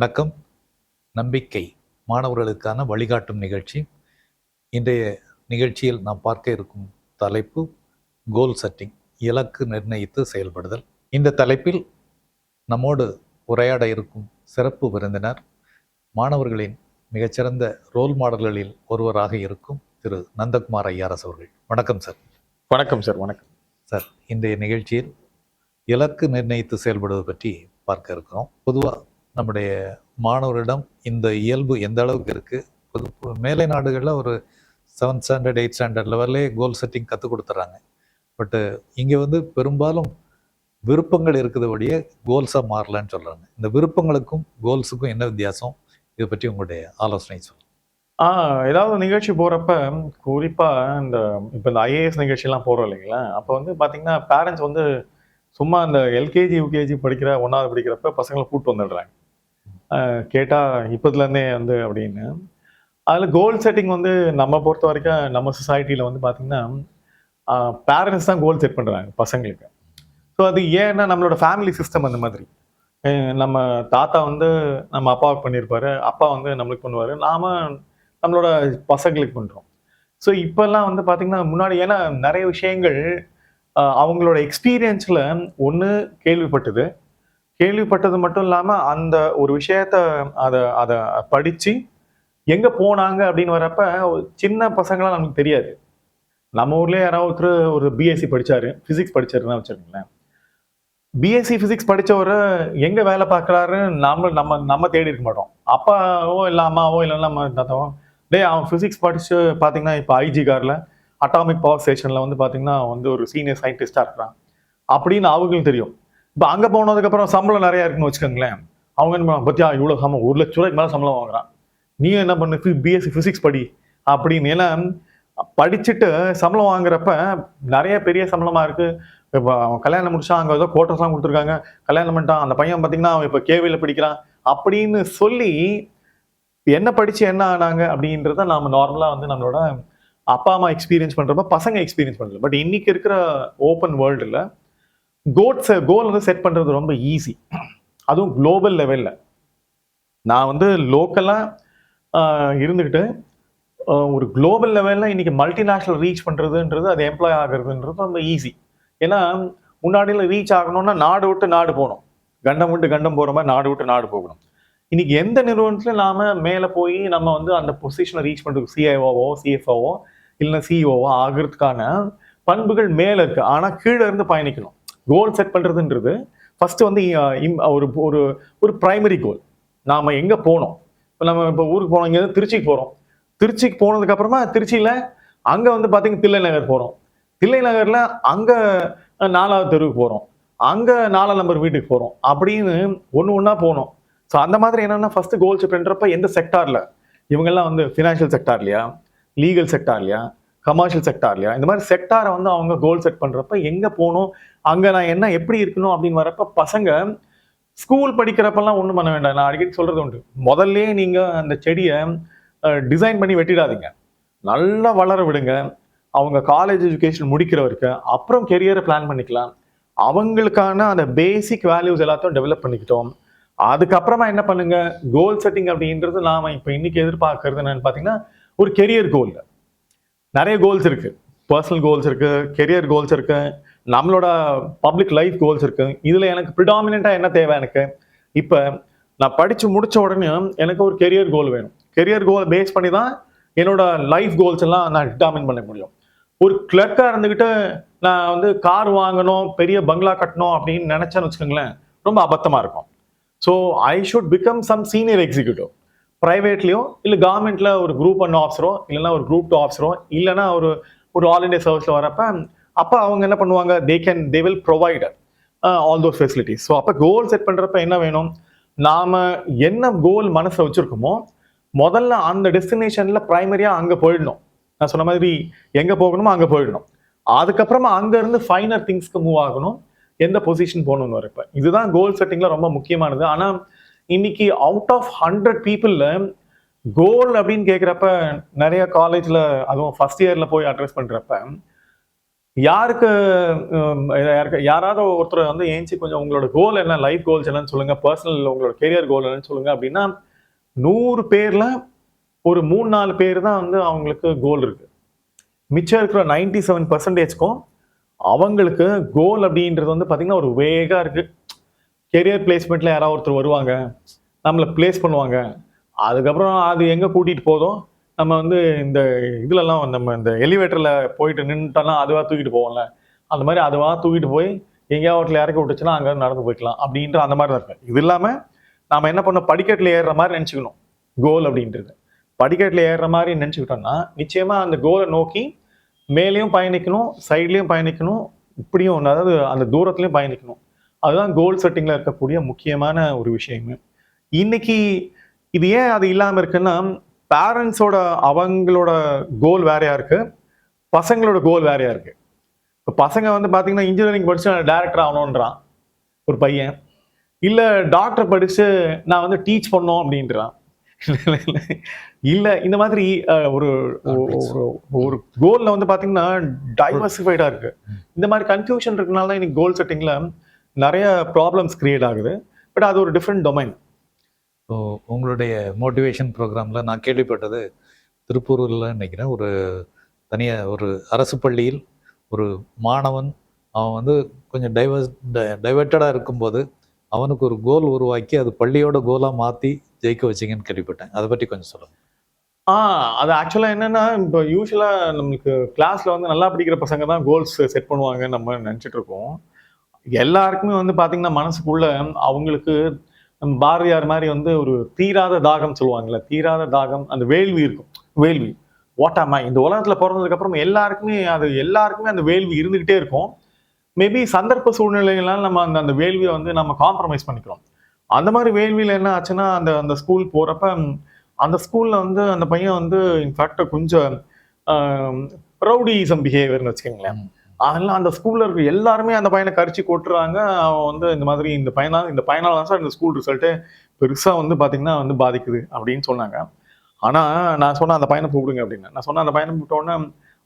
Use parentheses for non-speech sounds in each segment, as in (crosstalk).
வணக்கம் நம்பிக்கை மாணவர்களுக்கான வழிகாட்டும் நிகழ்ச்சி. இன்றைய நிகழ்ச்சியில் நாம் பார்க்க இருக்கும் தலைப்பு கோல் செட்டிங் இலக்கு நிர்ணயித்து செயல்படுதல். இந்த தலைப்பில் நம்மோடு உரையாட இருக்கும் சிறப்பு விருந்தினர் மாணவர்களின் மிகச்சிறந்த ரோல் மாடல்களில் ஒருவராக இருக்கும் திரு நந்தகுமார் ஐயாரஸ் அவர்கள். வணக்கம் சார் வணக்கம் சார் வணக்கம். சார் இன்றைய நிகழ்ச்சியில் இலக்கு நிர்ணயித்து செயல்படுவது பற்றி பார்க்க இருக்கிறோம். பொதுவாக நம்முடைய மாணவரிடம் இந்த இயல்பு எந்த அளவுக்கு இருக்குது மேலை நாடுகளில் ஒரு செவன்த் ஸ்டாண்டர்ட் எயிட் ஸ்டாண்டர்ட் லெவல்லே கோல் செட்டிங் கற்றுக் கொடுத்துட்றாங்க பட்டு இங்கே வந்து பெரும்பாலும் விருப்பங்கள் இருக்குது கோல்ஸாக மாறலன்னு சொல்கிறாங்க இந்த விருப்பங்களுக்கும் கோல்ஸுக்கும் என்ன வித்தியாசம்? இதை பற்றி உங்களுடைய ஆலோசனை சொல்லுங்கள் ஆ ஏதாவது நிகழ்ச்சி போகிறப்ப குறிப்பாக இந்த இப்போ இந்த ஐஏஎஸ் நிகழ்ச்சிலாம் போகிறோம் இல்லைங்களா? அப்போ வந்து பார்த்தீங்கன்னா பேரண்ட்ஸ் வந்து சும்மா இந்த எல்கேஜி யூகேஜி படிக்கிற ஒன்றாவது படிக்கிறப்ப பசங்களை கூப்பிட்டு வந்துடுறாங்க. கேட்டால் இப்போதுலேருந்தே வந்து அப்படின்னு. அதில் கோல் செட்டிங் வந்து நம்ம பொறுத்த வரைக்கும் நம்ம சொசைட்டியில் வந்து பார்த்திங்கன்னா பேரண்ட்ஸ் தான் கோல் செட் பண்ணுறாங்க பசங்களுக்கு. ஸோ அது ஏன்னா நம்மளோட ஃபேமிலி சிஸ்டம் அந்த மாதிரி. நம்ம தாத்தா வந்து நம்ம அப்பாவுக்கு பண்ணியிருப்பாரு அப்பா வந்து நம்மளுக்கு பண்ணுவார் நாம் நம்மளோட பசங்களுக்கு பண்ணுறோம் ஸோ இப்போல்லாம் வந்து பார்த்திங்கன்னா முன்னாடி ஏன்னா நிறைய விஷயங்கள் அவங்களோட எக்ஸ்பீரியன்ஸில் ஒன்று கேள்விப்பட்டது கேள்விப்பட்டது மட்டும் இல்லாமல் அந்த ஒரு விஷயத்த அதை அதை படித்து எங்கே போனாங்க அப்படின்னு வரப்ப சின்ன பசங்களாம் நமக்கு தெரியாது. நம்ம ஊர்லேயே யாராவது ஒருத்தர் ஒரு பிஎஸ்சி படிச்சாரு ஃபிசிக்ஸ் படித்தாருன்னா வச்சுருங்களேன் பிஎஸ்சி ஃபிசிக்ஸ் படித்தவர் எங்கே வேலை பார்க்குறாருன்னு நம்ம நம்ம நம்ம தேடி இருக்க மாட்டோம். அப்பாவோ இல்லை அம்மாவோ இல்லை நம்ம தாத்தாவோ. டேய் அவன் ஃபிசிக்ஸ் படித்து பார்த்தீங்கன்னா இப்போ ஐஜி காரில் அட்டாமிக் பவர் ஸ்டேஷனில் வந்து பார்த்தீங்கன்னா வந்து ஒரு சீனியர் சயின்டிஸ்டாக இருக்கிறான். அப்படின்னு அவங்களும் தெரியும். இப்போ அங்கே போனதுக்கப்புறம் சம்பளம் நிறையா இருக்குன்னு வச்சுக்கோங்களேன். அவங்க என்ன பத்தியா இவ்வளோ சம்பளம் ஒரு லட்ச ரூபாய்க்கு மேலே சம்பளம் வாங்குறான். நீ என்ன பண்ணு பிஎஸ்சி ஃபிசிக்ஸ் படி அப்படின்னு ஏன்னா படிச்சுட்டு சம்பளம் வாங்குறப்ப நிறைய பெரிய சம்பளமாக இருக்குது இப்போ கல்யாணம் முடிச்சா அங்கே ஏதோ கோட்டர்ஸ்லாம் கொடுத்துருக்காங்க. கல்யாணம் பண்ணிட்டான் அந்த பையன் பார்த்தீங்கன்னா அவன் இப்போ கேவியில் படிக்கிறான். அப்படின்னு சொல்லி என்ன படித்து என்ன ஆனாங்க அப்படின்றத நாம் நார்மலாக வந்து நம்மளோட அப்பா அம்மா எக்ஸ்பீரியன்ஸ் பண்ணுறப்ப பசங்க எக்ஸ்பீரியன்ஸ் பண்ணல பட் இன்னைக்கு இருக்கிற ஓப்பன் வேர்ல்டில் கோட்ஸை கோல் வந்து செட் பண்ணுறது ரொம்ப ஈஸி அதுவும் குளோபல் லெவலில் நான் வந்து லோக்கலாக இருந்துக்கிட்டு ஒரு குளோபல் லெவலில் இன்றைக்கி மல்டிநேஷ்னல் ரீச் பண்ணுறதுன்றது அது எம்ப்ளாய் ஆகுறதுன்றது ரொம்ப ஈஸி ஏன்னா முன்னாடியில் ரீச் ஆகணும்னா நாடு விட்டு நாடு போகணும். கண்டம் விட்டு கண்டம் போகிற மாதிரி நாடு விட்டு நாடு போகணும். இன்றைக்கி எந்த நிறுவனத்தில் நாம் மேலே போய் நம்ம வந்து அந்த பொசிஷனை ரீச் பண்ணுறதுக்கு சிஐஓவோ சிஎஃப்ஓவோ இல்லைன்னா சிஇஓவோ ஆகிறதுக்கான பண்புகள் மேலே இருக்குது ஆனால் கீழே இருந்து பயணிக்கணும். கோல் செட் பண்ணுறதுன்றது ஃபஸ்ட்டு வந்து ஒரு ஒரு ஒரு ப்ரைமரி கோல் நாம் எங்கே போனோம்? இப்போ நம்ம இப்போ ஊருக்கு போனோம் இங்கே திருச்சிக்கு போகிறோம் திருச்சிக்கு போனதுக்கப்புறமா திருச்சியில் அங்கே வந்து பார்த்தீங்கன்னா தில்லை நகர் போகிறோம் தில்லை நகரில் அங்கே நாலாவது தெருவுக்கு போகிறோம் அங்கே நாலாம் நம்பர் வீட்டுக்கு போகிறோம் அப்படின்னு ஒன்று ஒன்றா போனோம். ஸோ அந்த மாதிரி என்னென்னா ஃபஸ்ட்டு கோல் செட் பண்ணுறப்ப எந்த செக்டாரில் இவங்கெல்லாம் வந்து ஃபினான்ஷியல் செக்டார்லையா லீகல் செக்டார்லையா கமர்ஷியல் செக்டார்லையா இந்த மாதிரி செக்டாரை வந்து அவங்க கோல் செட் பண்ணுறப்ப எங்கே போகணும்? அங்கே நான் என்ன எப்படி இருக்கணும் அப்படின்னு வரப்ப பசங்க ஸ்கூல் படிக்கிறப்பெல்லாம் ஒன்றும் பண்ண வேண்டாம். நான் அடிக்கடி சொல்கிறது உண்டு. முதல்ல நீங்கள் அந்த செடியை டிசைன் பண்ணி வெட்டிடாதீங்க. நல்லா வளர விடுங்க. அவங்க காலேஜ் எஜுகேஷன் முடிக்கிற வரைக்கும் அப்புறம் கெரியரை பிளான் பண்ணிக்கலாம். அவங்களுக்கான அந்த பேசிக் வேல்யூஸ் எல்லாத்தையும் டெவலப் பண்ணிக்கிட்டோம். அதுக்கப்புறமா என்ன பண்ணுங்க? கோல் செட்டிங் அப்படின்றது நாம இப்போ இன்னைக்கு எதிர்பார்க்கறது என்னன்னு பார்த்தீங்கன்னா ஒரு கெரியர் கோல் நிறைய கோல்ஸ் இருக்கு. பர்சனல் கோல்ஸ் இருக்கு கெரியர் கோல்ஸ் இருக்கு நம்மளோட பப்ளிக் லைஃப் கோல்ஸ் இருக்கு. இதுல எனக்கு ப்ரிடாமினண்டா என்ன தேவை எனக்கு? இப்போ நான் படிச்சு முடிச்ச உடனே எனக்கு ஒரு கெரியர் கோல் வேணும். கெரியர் கோல் பேஸ் பண்ணி தான் என்னோட லைஃப் கோல்ஸ் எல்லாம் நான் டிட்டாமின் பண்ண முடியும். ஒரு கிளர்க்கா இருந்துகிட்டு நான் வந்து கார் வாங்கணும் பெரிய பங்களா கட்டணும் அப்படின்னு நினைச்சேன்னு வச்சுக்கோங்களேன் ரொம்ப அபத்தமா இருக்கும். So I should become some senior executive ப்ரைவேட்லேயும் இல்லை கவர்மெண்ட்டில் ஒரு குரூப் ஒன் ஆஃபீஸரோ இல்லைன்னா ஒரு குரூப் டூ ஆஃபீஸரோ இல்லைனா ஒரு ஒரு ஆல் இண்டியா சர்வீஸில் வரப்ப அப்போ அவங்க என்ன பண்ணுவாங்க? They can they will provide all those facilities so அப்போ கோல் செட் பண்ணுறப்ப என்ன வேணும்? நாம என்ன கோல் மனசில் வச்சுருக்கோமோ முதல்ல அந்த டெஸ்டினேஷனில் ப்ரைமரியாக அங்கே போயிடணும். நான் சொன்ன மாதிரி எங்கே போகணுமோ அங்கே போயிடணும். அதுக்கப்புறமா அங்கேருந்து ஃபைனர் திங்ஸ்க்கு மூவ் ஆகணும். எந்த பொசிஷன் போகணும்னு வரப்ப இதுதான் கோல் செட்டிங்கில் ரொம்ப முக்கியமானது. ஆனால் இன்னைக்கு அவுட் ஆஃப் ஹண்ட்ரட் பீப்புளில் கோல் அப்படின்னு கேட்குறப்ப நிறைய காலேஜில் அதுவும் ஃபர்ஸ்ட் இயரில் போய் அட்ரஸ் பண்ணுறப்ப யாருக்கு யாருக்கு யாராவது ஒருத்தர் வந்து ஏஞ்சி கொஞ்சம் உங்களோட கோல் என்ன லைஃப் கோல்ஸ் என்னன்னு சொல்லுங்கள் பர்சனல் உங்களோட கெரியர் கோல் என்னன்னு சொல்லுங்கள் அப்படின்னா நூறு பேரில் ஒரு மூணு நாலு பேர் தான் வந்து அவங்களுக்கு கோல் இருக்குது மிச்சம் இருக்கிற நைன்டி செவன் பர்சன்டேஜ்க்கும் அவங்களுக்கு கோல் அப்படின்றது வந்து பார்த்திங்கன்னா ஒரு வேகாக இருக்குது கெரியர் பிளேஸ்மெண்ட்டில் யாராவது ஒருத்தர் வருவாங்க நம்மளை பிளேஸ் பண்ணுவாங்க. அதுக்கப்புறம் அது எங்கே கூட்டிகிட்டு போதும்? நம்ம வந்து இந்த இதுலலாம் நம்ம இந்த எலிவேட்டரில் போயிட்டு நின்றுட்டோம்னா அதுவாக தூக்கிட்டு போவோம்ல. அந்த மாதிரி அதுவாக தூக்கிட்டு போய் எங்கேயாவது ஒருத்தர் இறக்கி விட்டுச்சுன்னா அங்கே நடந்து போய்க்கலாம் அப்படின்ற அந்த மாதிரி தான் இருக்கு இது இல்லாமல் நாம் என்ன பண்ணோம் படிக்கட்டில் ஏறுற மாதிரி நினச்சிக்கணும். கோல் அப்படின்றது. படிக்கட்டில் ஏறுற மாதிரி நினச்சிக்கிட்டோம்னா நிச்சயமாக அந்த கோலை நோக்கி மேலேயும் பயணிக்கணும் சைட்லேயும் பயணிக்கணும் இப்படியும் ஒண்ணு, அதாவது அந்த தூரத்துலையும் பயணிக்கணும். அதுதான் கோல் செட்டிங்ல இருக்கக்கூடிய முக்கியமான ஒரு விஷயமே. இன்னைக்கு இது ஏன் அது இல்லாம இருக்குன்னா பேரண்ட்ஸோட அவங்களோட கோல் வேறையா இருக்கு. பசங்களோட கோல் வேறையா இருக்கு. இப்போ பசங்க வந்து பாத்தீங்கன்னா இன்ஜினியரிங் படிச்சு டேரக்டர் ஆகணுன்றான் ஒரு பையன். இல்ல டாக்டர் படிச்சு நான் வந்து டீச் பண்ணோம் அப்படின்றான். இல்ல இந்த மாதிரி ஒரு ஒரு கோல்ல வந்து பாத்தீங்கன்னா டைவர்சிஃபைடா இருக்கு. இந்த மாதிரி கன்ஃபியூஷன் இருக்கனால தான் இன்னைக்கு கோல் செட்டிங்ல நிறைய ப்ராப்ளம்ஸ் கிரியேட் ஆகுது பட் அது ஒரு டிஃப்ரெண்ட் டொமைன் ஸோ உங்களுடைய மோட்டிவேஷன் ப்ரோக்ராமில் நான் கேள்விப்பட்டது திருப்பூரில் நினைக்கிறேன் ஒரு தனியாக ஒரு அரசு பள்ளியில் ஒரு மாணவன் அவன் வந்து கொஞ்சம் டைவர்ஸ் டைவர்ட்டடாக இருக்கும்போது அவனுக்கு ஒரு கோல் உருவாக்கி அது பள்ளியோட கோலாக மாற்றி ஜெயிக்க வச்சிங்கன்னு கேள்விப்பட்டேன். அதை பற்றி கொஞ்சம் சொல்லுங்கள் ஆ அது ஆக்சுவலாக என்னன்னா இப்போ யூஸ்வலாக நம்மளுக்கு கிளாஸ்ல வந்து நல்லா படிக்கிற பசங்க தான் கோல்ஸ் செட் பண்ணுவாங்க நம்ம நினச்சிட்டு இருக்கோம். எல்லாருக்குமே வந்து பார்த்தீங்கன்னா மனசுக்குள்ள அவங்களுக்கு பாரதியார் மாதிரி வந்து ஒரு தீராத தாகம் சொல்லுவாங்கல்ல தீராத தாகம் அந்த வேள்வி இருக்கும். வேள்வி. ஓட்டாமா இந்த உலகத்தில் பிறந்ததுக்கப்புறம் எல்லாருக்குமே அது எல்லாருக்குமே அந்த வேள்வி இருந்துக்கிட்டே இருக்கும். மேபி சந்தர்ப்ப சூழ்நிலைகளால் நம்ம அந்த அந்த வேள்வியை வந்து நம்ம காம்ப்ரமைஸ் பண்ணிக்கிறோம். அந்த மாதிரி வேள்வியில் என்ன ஆச்சுன்னா அந்த அந்த ஸ்கூல் போகிறப்ப அந்த ஸ்கூலில் வந்து அந்த பையன் வந்து இன்ஃபேக்ட் கொஞ்சம் ரவுடிசம் பிஹேவியர்னு வச்சுக்கோங்களேன். அதெல்லாம் அந்த ஸ்கூல்ல இருக்க எல்லாருமே அந்த பையனை கரிச்சு கொட்டுறாங்க. அவன் வந்து இந்த மாதிரி இந்த பையனாக இந்த பையனால தான் சார் இந்த ஸ்கூல் ரிசல்ட்டு பெருசாக வந்து பார்த்தீங்கன்னா வந்து பாதிக்குது அப்படின்னு சொன்னாங்க. ஆனால் நான் சொன்னேன் அந்த பையனை கூப்பிடுங்க அப்படின்னு. நான் சொன்னேன் அந்த பையனை கூப்பிட்டோன்னே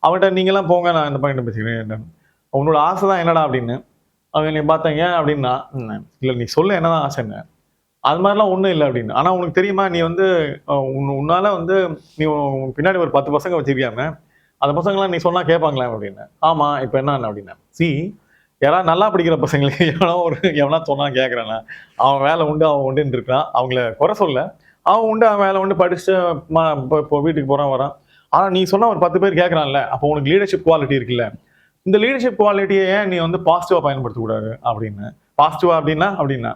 அவன்கிட்ட நீங்களாம் போங்க நான் இந்த பையனை பேசிக்கிறேன் உன்னோட ஆசை தான் என்னடா? அப்படின்னு. அவன் நீ பார்த்தேன் ஏன்? அப்படின்னா இல்லை நீ சொல்ல என்னதான் என்ன? அது மாதிரிலாம் ஒன்றும் இல்லை அப்படின்னு. ஆனால் உனக்கு தெரியுமா நீ வந்து உன் உன்னால் வந்து நீ உன் பின்னாடி ஒரு பத்து பசங்க வச்சிருக்கியாம அந்த பசங்களாம் நீ சொன்னால் கேட்பாங்களே அப்படின்னு. ஆமாம் இப்போ என்ன அப்படின்னா சி யாராவது நல்லா படிக்கிற பசங்களுக்கு (laughs) எவனா ஒரு எவனா சொன்னா கேட்கறானா அவன் வேலை உண்டு அவன் உண்டுன்னு இருக்கான். அவங்கள குறை சொல்ல. அவன் உண்டு அவன் வேலை உண்டு படிச்சுட்டு மா இப்போ இப்போ வீட்டுக்கு போகிறான் வரான். ஆனால் நீ சொன்னால் ஒரு பத்து பேர் கேட்கறான்ல அப்போ உனக்கு லீடர்ஷிப் குவாலிட்டி இருக்குல்ல. இந்த லீடர்ஷிப் குவாலிட்டியை ஏன் நீ வந்து பாசிட்டிவாக பயன்படுத்தக்கூடாது அப்படின்னு. பாசிட்டிவாக அப்படின்னா அப்படின்னா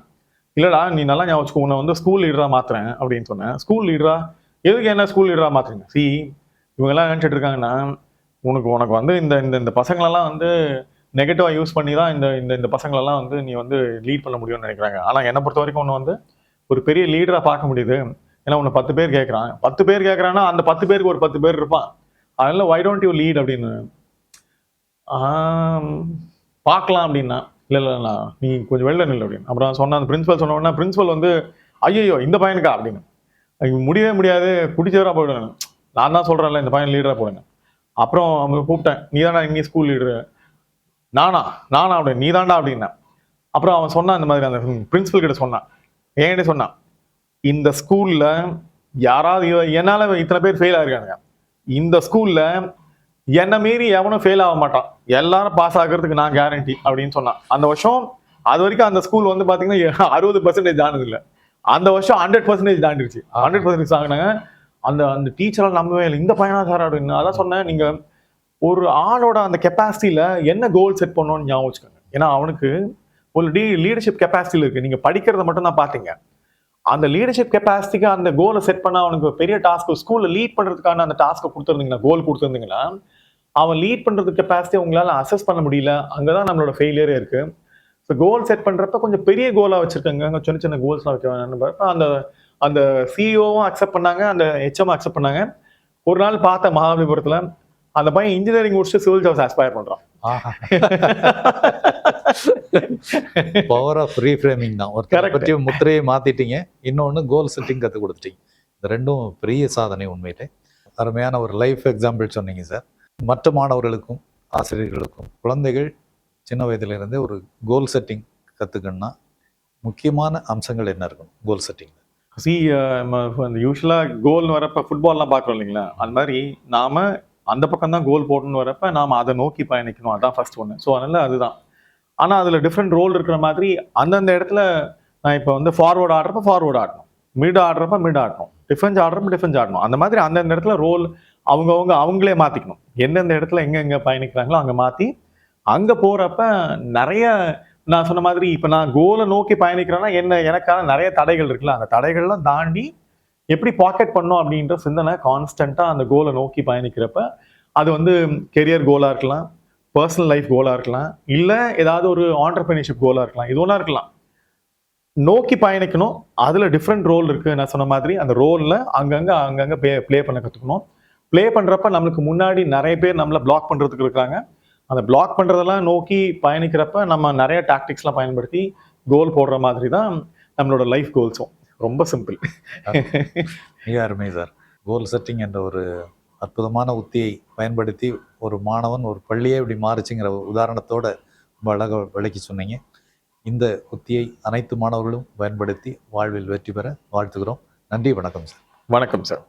இல்லைடா நீ நல்லா ஞாபகம் உன்னை வந்து ஸ்கூல் லீடராக மாத்துறேன் அப்படின்னு சொன்னேன். ஸ்கூல் லீடரா எதுக்கு என்ன ஸ்கூல் லீடராக மாத்துறீங்க? சி இவங்கெல்லாம் நினச்சிட்டு இருக்காங்கன்னா உனக்கு உனக்கு வந்து இந்த இந்த இந்த பசங்களெல்லாம் வந்து நெகட்டிவாக யூஸ் பண்ணி தான் இந்த இந்த இந்த பசங்களெல்லாம் வந்து நீ வந்து லீட் பண்ண முடியும்னு நினைக்கிறாங்க. ஆனால் என்னை பொறுத்த வரைக்கும் ஒன்று வந்து ஒரு பெரிய லீடராக பார்க்க முடியுது. ஏன்னா உன்னை பத்து பேர் கேட்குறான். பத்து பேர் கேட்கறான்னா அந்த பத்து பேருக்கு ஒரு பத்து பேர் இருப்பான். அதனால் ஒய் டோன்ட் யூ லீட் அப்படின்னு? பார்க்கலாம் அப்படின்னா. இல்லை இல்லை நீ கொஞ்சம் வெளில நில்லு அப்படின்னு. அப்புறம் சொன்ன அந்த பிரின்சிபல் சொன்ன உடனே பிரின்சிபல் வந்து ஐயோ இந்த பையனுக்கா அப்படின்னு. முடியவே முடியாது குடிச்சதாக போயிடுவேன். நான் தான் சொல்கிறேன்ல இந்த பையன் லீடராக போடுங்க அப்புறம் அவங்க கூப்பிட்டேன் நீ தானா இங்கே ஸ்கூல் லீடரு நானா நானா அப்படின்னு நீ தாண்டா அப்படின்னேன். அப்புறம் அவன் சொன்னான் இந்த மாதிரி அந்த பிரின்சிபல் கிட்ட சொன்னான். என்கிட்ட சொன்னான் இந்த ஸ்கூலில் யாராவது என்னால் இத்தனை பேர் ஃபெயில் ஆகிருக்காங்க இந்த ஸ்கூலில் என்ன மீறி எவனும் ஃபெயில் ஆக மாட்டான். எல்லாரும் பாஸ் ஆகிறதுக்கு நான் கேரண்டி அப்படின்னு சொன்னான். அந்த வருஷம் அது வரைக்கும் அந்த ஸ்கூல் வந்து பார்த்தீங்கன்னா அறுபது பர்சன்டேஜ் ஆனது இல்லை. அந்த வருஷம் ஹண்ட்ரட் பர்சன்டேஜ் தாண்டிடுச்சு ஹண்ட்ரட் பர்சன்டேஜ் ஆகினாங்க அந்த அந்த டீச்சரால் நம்பவே இல்லை. இந்த பையனா சார் அப்படின்னு அதான் சொன்னேன் நீங்கள் ஒரு ஆளோட அந்த கெப்பாசிட்டியில் என்ன கோல் செட் பண்ணணும்னு ஞாபகம் வச்சுக்கோங்க. ஏன்னா அவனுக்கு ஒரு டீ லீடர்ஷிப் கெப்பாசிட்டியில் இருக்குது நீங்கள் படிக்கிறத மட்டும் தான் பார்த்தீங்க. அந்த லீடர்ஷிப் கெப்பாசிட்டிக்கு அந்த கோலை செட் பண்ண அவனுக்கு பெரிய டாஸ்க் ஸ்கூலில் லீட் பண்ணுறதுக்கான அந்த டாஸ்க்கை கொடுத்துருந்தீங்கன்னா கோல் கொடுத்துருந்தீங்கன்னா அவன் லீட் பண்ணுறது கெப்பாசிட்டி உங்களால் அசஸ் பண்ண முடியல. அங்கே தான் நம்மளோட ஃபெயிலியரே இருக்குது ஸோ கோல் செட் பண்ணுறப்ப கொஞ்சம் பெரிய கோலாக வச்சுருக்காங்க. அங்கே சின்ன சின்ன கோல்ஸ்லாம் வைக்க அந்த அந்த சிஇஓவும் அக்செப்ட் பண்ணாங்க அந்த ஹெச்எம் அக்செப்ட் பண்ணாங்க. ஒரு நாள் பார்த்த மகாபலிபுரத்துல அந்த பையன் இன்ஜினியரிங் முடிச்சுட்டு சிவில் சர்வீஸ் ஆஸ்பயர் பண்றான். பவர் ஆஃப் ரீஃப்ரேமிங் தான். Correct. பற்றி முத்திரையை மாத்திட்டீங்க இன்னொன்னு கோல் செட்டிங் கற்றுக் கொடுத்துட்டீங்க. இந்த ரெண்டும் பெரிய சாதனை உண்மையிலே. அருமையான ஒரு லைஃப் எக்ஸாம்பிள் சொன்னீங்க சார் மற்ற மாணவர்களுக்கும் ஆசிரியர்களுக்கும் குழந்தைகள் சின்ன வயதிலிருந்தே ஒரு கோல் செட்டிங் கற்றுக்கணும்னா முக்கியமான அம்சங்கள் என்ன இருக்கணும்? கோல் செட்டிங் சி uh, அந்த யூஸ்வலாக கோல்னு வரப்போ ஃபுட்பால்லாம் பார்க்குறோம் இல்லைங்களா? அந்த மாதிரி நாம் அந்த பக்கம் தான் கோல் போடணும்னு வரப்போ நாம அதை நோக்கி பயணிக்கணும். அதுதான் ஃபர்ஸ்ட் ஒன்று ஸோ அதனால் அதுதான். ஆனால் அதில் டிஃப்ரெண்ட் ரோல் இருக்கிற மாதிரி அந்தந்த இடத்துல நான் இப்போ வந்து ஃபார்வர்டு ஆடுறப்ப ஃபார்வர்டு ஆடணும். மிட் ஆடுறப்ப மிட் ஆடணும். டிஃபென்ஸ் ஆடுறப்ப டிஃபென்ஸ் ஆடணும். அந்த மாதிரி அந்தந்த இடத்துல ரோல் அவங்கவுங்க அவங்களே மாற்றிக்கணும் எந்தெந்த இடத்துல எங்கெங்கே பயணிக்கிறாங்களோ அங்கே மாற்றி அங்கே போகிறப்ப நிறைய நான் சொன்ன மாதிரி இப்போ நான் கோலை நோக்கி பயணிக்கிறேன்னா என்ன எனக்கான நிறைய தடைகள் இருக்குல்ல. அந்த தடைகள்லாம் தாண்டி எப்படி பாக்கெட் பண்ணோம் அப்படின்ற சிந்தனை கான்ஸ்டண்ட்டாக அந்த கோலை நோக்கி பயணிக்கிறப்ப அது வந்து கெரியர் கோலாக இருக்கலாம் பர்சனல் லைஃப் கோலாக இருக்கலாம் இல்லை ஏதாவது ஒரு ஆண்டர்பிரினர்ஷிப் கோலாக இருக்கலாம். இது ஒன்றா இருக்கலாம். நோக்கி பயணிக்கணும் அதில் டிஃப்ரெண்ட் ரோல் இருக்குது நான் சொன்ன மாதிரி அந்த ரோலில் அங்கங்கே அங்கங்கே ப்ளே ப்ளே பண்ண கற்றுக்கணும் ப்ளே பண்ணுறப்ப நம்மளுக்கு முன்னாடி நிறைய பேர் நம்மளை பிளாக் பண்ணுறதுக்கு இருக்காங்க. அந்த பிளாக் பண்ணுறதெல்லாம் நோக்கி பயணிக்கிறப்ப நம்ம நிறைய டாக்டிக்ஸ்லாம் பயன்படுத்தி கோல் போடுற மாதிரி தான் நம்மளோட லைஃப் கோல்ஸும் ரொம்ப சிம்பிள் மிக அருமை சார் கோல் செட்டிங் என்ற ஒரு அற்புதமான உத்தியை பயன்படுத்தி ஒரு மாணவன் ஒரு பள்ளியே இப்படி மாறுச்சுங்கிற உதாரணத்தோட ரொம்ப அழகாக விளக்கி சொன்னீங்க. இந்த உத்தியை அனைத்து மாணவர்களும் பயன்படுத்தி வாழ்வில் வெற்றி பெற வாழ்த்துகிறோம். நன்றி வணக்கம் சார் வணக்கம் சார்